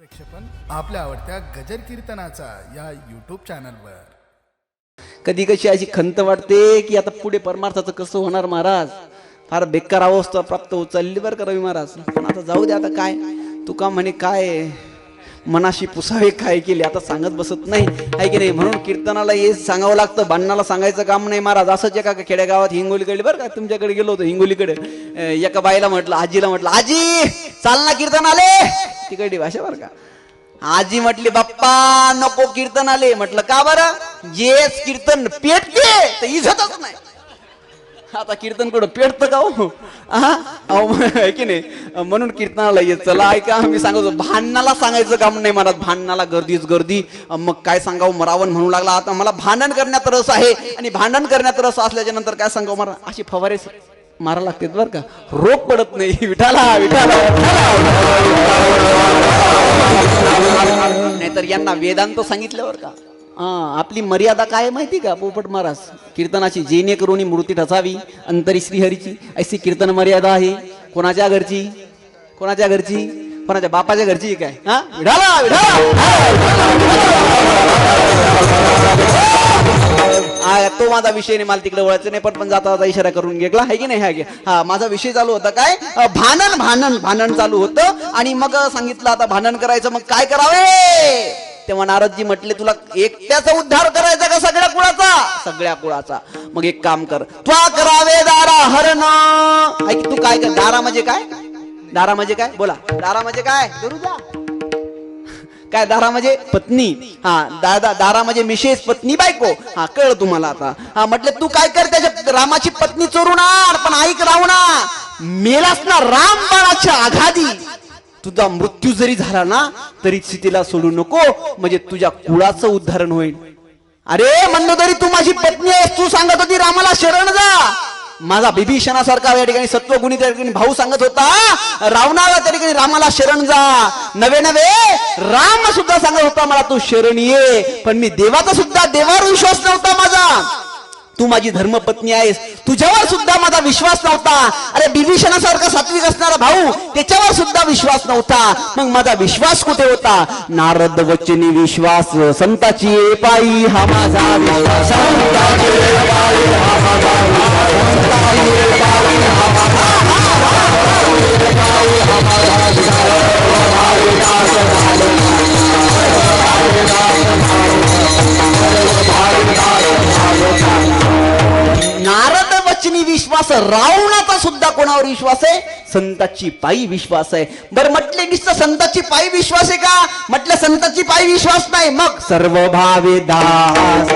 प्रेक्षपण आपल्या आवडत्या गजर कीर्तनाचा या यूट्यूब चॅनलवर कधी कशी अशी खंत वाटते की आता पुढे परमार्थाचं कसं होणार महाराज? फार बेकार अवस्था प्राप्त होत चालली बरं का रवी महाराज. पण आता जाऊ दे आता काय? तुका म्हणे काय? मनाशी पुसावे काय केले? आता सांगत बसत नाही. आहे की नाही? म्हणून कीर्तनाला हे सांगावं लागतं भांडणाला सांगायचं काम नाही महाराज. असंच एका खेडेगावात हिंगोलीकडे बरं का तुमच्याकडे गेलो होतो हिंगोलीकडे. एका बाईला म्हटलं आजीला म्हटलं आजी चाल ना कीर्तन आले. तिकडली भाषा बरं का? आजी म्हटली बाप्पा नको कीर्तन आले. म्हटलं का बरं? येस कीर्तन पेटते तर इजतच नाही. आता कीर्तन कुठं? पेटतं का हो? हा? की नाही? म्हणून कीर्तनाला येत चला ऐका मी सांगतो भांडणाला सांगायचं काम नाही मला भांडणाला गर्दीच गर्दी. मग काय सांगावं? मरावण म्हणू लागला आता मला भांडण करण्यात रस आहे. आणि भांडण करण्यात रस असल्याच्या नंतर काय सांगावं मला अशी फवारे मारा लागते बरं का. रोग पडत नाही. विठाला विठाला नाहीतर यांना वेदांत सांगितल्यावर का. हा आपली मर्यादा काय आहे माहिती का पोपट महाराज? कीर्तनाची जेणे करून मूर्ती ठसावी अंतरी श्रीहरीची. अशी कीर्तन मर्यादा आहे. कोणाच्या घरची? कोणाच्या घरची? कोणाच्या बापाच्या घरची काय? हा? विढाला विढाला तो माझा विषय नाही मला तिकडे वळायचं नाही पण पण जाता जाता इशारा करून घेतला. आहे की नाही हा हा माझा विषय चालू होता काय? भानन भानन भानन चालू होतं. आणि मग सांगितलं आता भानन करायचं मग काय करावे? तेव्हा नारदजी म्हटले तुला एकट्याचा उद्धार करायचा का सगळ्या कुळाचा? सगळ्या कुळाचा. मग एक काम कर त्वा करावे दारा हरण. ऐक तू काय कर दारा म्हणजे काय? दारा म्हणजे काय? बोला दारा म्हणजे काय? दुरुजा काय दारा म्हणजे पत्नी? हा दादा दारा म्हणजे मिशेस पत्नी बायको. हा कळ तुम्हाला आता. हा म्हटलं तू काय कर त्याच्या रामाची पत्नी चोरून पण ऐक रावणा मेलास ना राम बाणाच्या आघादी. तुझा मृत्यू जरी झाला ना तरी सीतेला सोडू नको. म्हणजे तुझ्या कुळाचं उद्धारण होईल. अरे मंदोदरी तू माझी पत्नी आहेस. तू सांगत होती रामाला शरण जा. माझा बिभीषणासारखा या ठिकाणी सत्वगुणी त्या ठिकाणी भाऊ सांगत होता रावणाला त्या ठिकाणी रामाला शरण जा. नवे नवे राम सुद्धा सांगत होता मला तू शरण ये. पण मी देवाचा सुद्धा देवावर विश्वास नव्हता माझा. तू माझी धर्मपत्नी आहेस. तुझ्यावर सुद्धा माझा विश्वास नव्हता. अरे बिभीषणासारखा सात्विक असणारा भाऊ त्याच्यावर सुद्धा विश्वास नव्हता. मग माझा विश्वास कुठे होता? नारद वचनी विश्वास संताची पायी हा माझा विश्वास. रावणाचा सुद्धा कोणावर विश्वास आहे? संताची पायी विश्वास आहे. बरं म्हटले नुसतं संताची पायी विश्वास आहे का? म्हटलं संताची पायी विश्वास नाही मग? सर्व भावे दास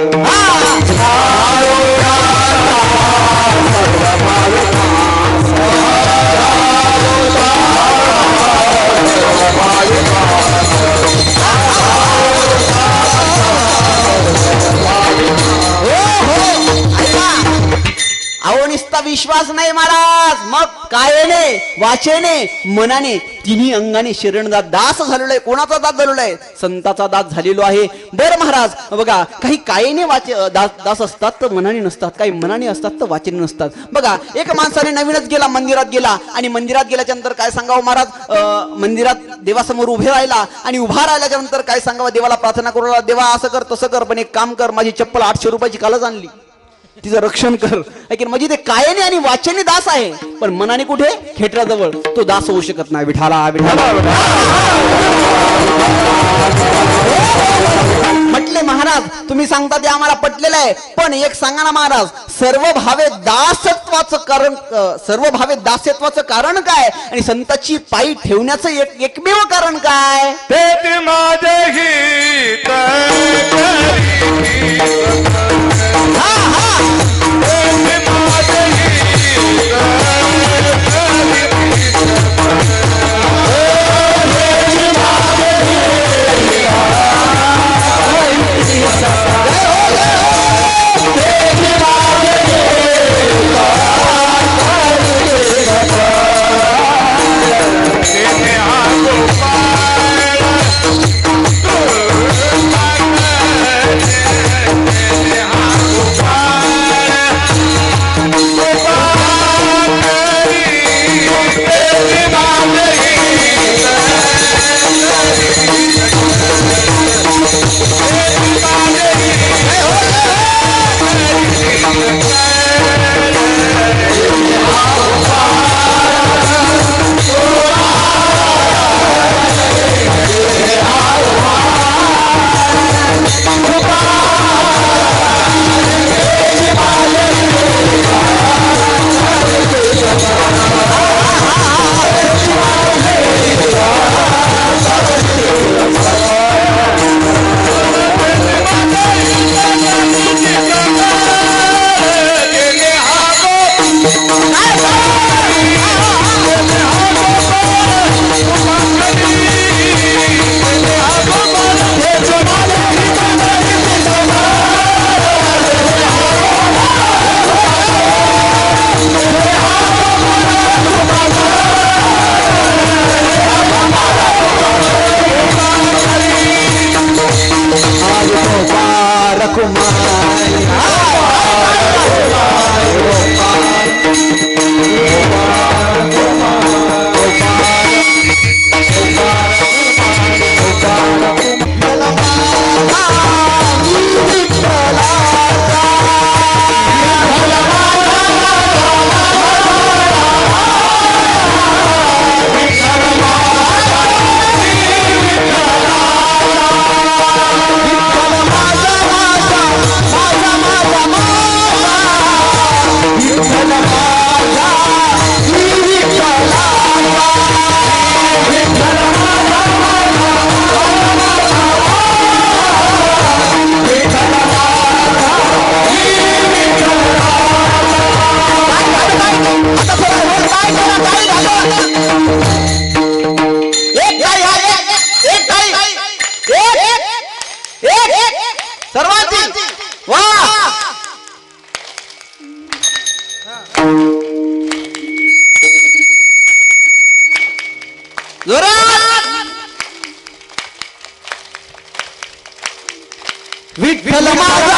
विश्वास नाही महाराज. मग कायने वाचेने मनाने तिन्ही अंगाने शरण दास दास झालेलो आहे कोणाचा दास झालेला आहे संताचा दास झालेलो आहे. बर महाराज बघा काही कायेने वाचे दास दास असतात तर मनाने नसतात. काही मनाने असतात तर वाचेने नसतात. बघा एक माणसाने नवीनच गेला मंदिरात गेला. आणि मंदिरात गेल्याच्यानंतर काय सांगावं महाराज? अं, मंदिरात देवासमोर उभे राहिला आणि उभा राहिल्याच्या नंतर काय सांगावं? देवाला प्रार्थना करू देवा असं कर तसं कर पण एक काम कर माझी चप्पल आठशे रुपयाची कालच आणली. तिचं रक्षण कर. है म्हणजे ते कायने आणि वाचने दास आहे. पण मनाने कुठे? खेटराजवळ तो दास होऊ शकत नाही. विठाला विठाला म्हटले महाराज तुम्ही सांगता ते आम्हाला पटलेलं आहे. पण एक सांगा ना महाराज सर्व भावे दासत्वाचं कारण सर्व भावे दासत्वाचं कारण काय? आणि संताची पायी ठेवण्याचं एक एकमेव कारण काय? तेथ माझे गीत Vem, vem, vem,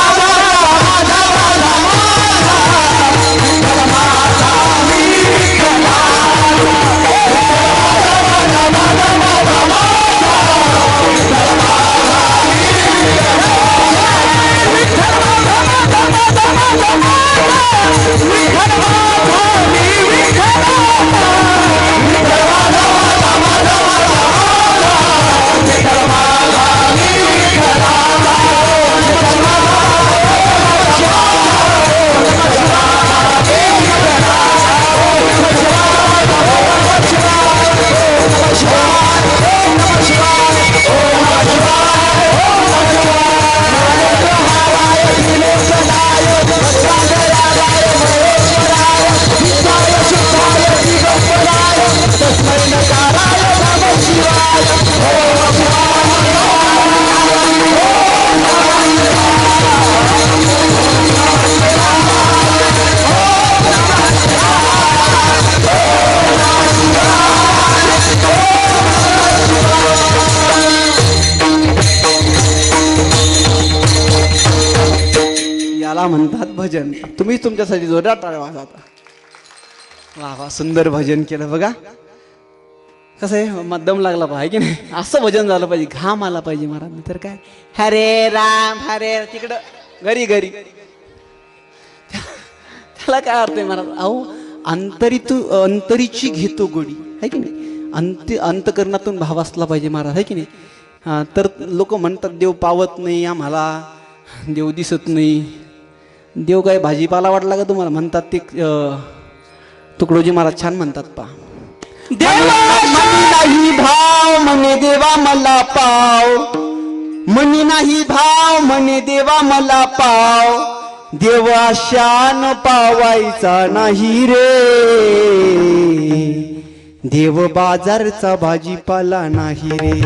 याला म्हणतात भजन. तुम्हीच तुमच्यासाठी जोरदार टाळवा वाजवा आता. वा वा सुंदर भजन केलं बघा. कसं आहे मध्यम लागला पाहिजे की नाही? असं भजन झालं पाहिजे घाम आला पाहिजे महाराज तर काय? हरे राम हरे तिकडं घरी घरी. त्याला काय अर्थ आहे महाराज? अहो अंतरीतू अंतरीची घेतो गोडी. आहे की नाही? अंत अंतकरणातून भाव असला पाहिजे महाराज आहे की नाही? हा, तर लोक म्हणतात देव पावत नाही आम्हाला देव दिसत नाही. देव काय भाजीपाला वाटला का तुम्हाला? म्हणतात ते तुकडोजी महाराज छान म्हणतात पा नाही भाव म्हणे देवा मला पाव. म्हणे नाही भाव म्हणे देवा मला पाव. देवा शान पावायचा नाही रे. देव बाजारचा भाजीपाला नाही रे.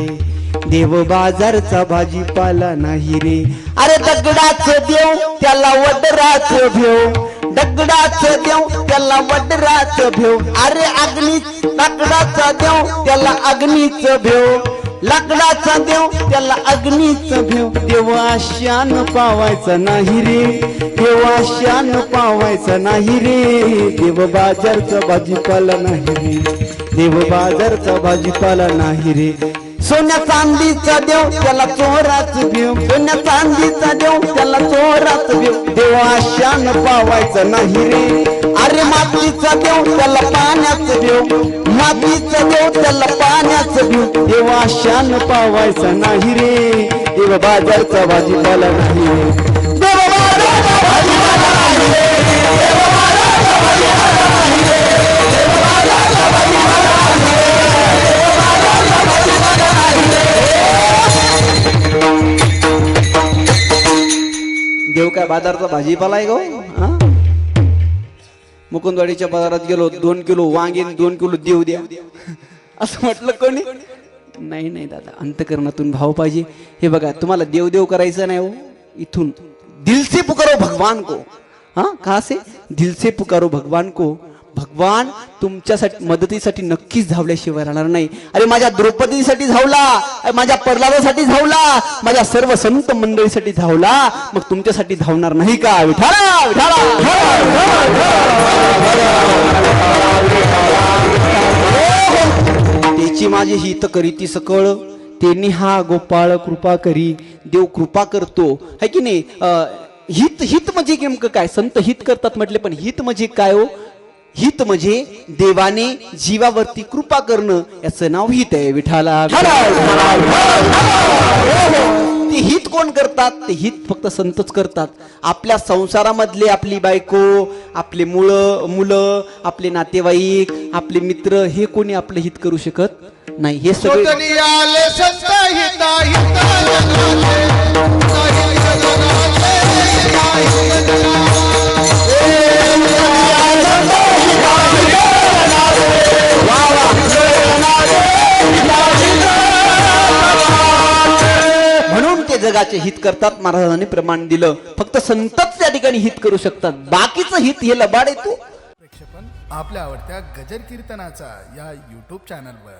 देव बाजारचा भाजीपाला नाही रे. अरे दगडाच देव त्याला वडराच भेव. दगडाच देव त्याला वडराच भेव. अरे अग्नी लाकडाचा देव त्याला अग्नीच भेव. लाकडाचा देव त्याला अग्नीच भेव. देव आशान पावायचं नाही रे. देव आशान पावायचं नाही रे. देव बाजारचा भाजीपाला नाही रे. देव बाजारचा भाजीपाला नाही रे. सोन्या चांदीचा देव त्याला चोराच भेव सोन्या चांदीचा देव त्याला चोराच भेव देव आशान पावायचं नाही रे. अरे मातीचा देव त्याला पाण्याच भेव मातीचा देव त्याला पाण्याच भेव देव आशान पावायचं नाही रे. देव बाजारचा भाजीपाला नाही बाजारचा भाजीपाला आहे गो हो? हा? मुकुंदवाडीच्या बाजारात गेलो दोन किलो वांगे दोन किलो देव द्या. असं म्हटलं कोणी? नाही नाही दादा अंतकरणातून भाव पाहिजे. हे बघा तुम्हाला देव देव करायचं नाही हो. इथून दिल से पुकारो भगवान को. हा कहा से दिल से पुकारो भगवान को. भगवान तुमच्यासाठी मदतीसाठी नक्कीच धावल्याशिवाय राहणार नाही. अरे माझ्या द्रौपदीसाठी धावला. माझ्या प्रल्हादासाठी धावला. माझ्या सर्व संत मंडळीसाठी धावला. मग तुमच्यासाठी धावणार नाही का? विठाला विठाला त्याची माझी हित करीती सकळ. त्यांनी हा गोपाळ कृपा करी. देव कृपा करतो. है की नाही? अं, हित हित म्हणजे नेमकं काय? संत हित करतात म्हटले पण हित म्हणजे काय हो? हित म्हणजे देवाने जीवावरती कृपा करणं याचं नाव हित आहे विठाला. ते हित कोण करतात? ते हित फक्त संतच करतात. आपल्या संसारामधले आपली बायको आपले मुलं मुलं आपले नातेवाईक आपले मित्र हे कोणी आपले हित करू शकत नाही. हे सगळे जगाचे हित करतात महाराजांनी प्रमाण दिलं. फक्त संतच त्या ठिकाणी हित करू शकतात. बाकीचं हित हे लबाड येतो आपल्या आवडत्या गजर कीर्तनाचा या यूट्यूब चॅनलवर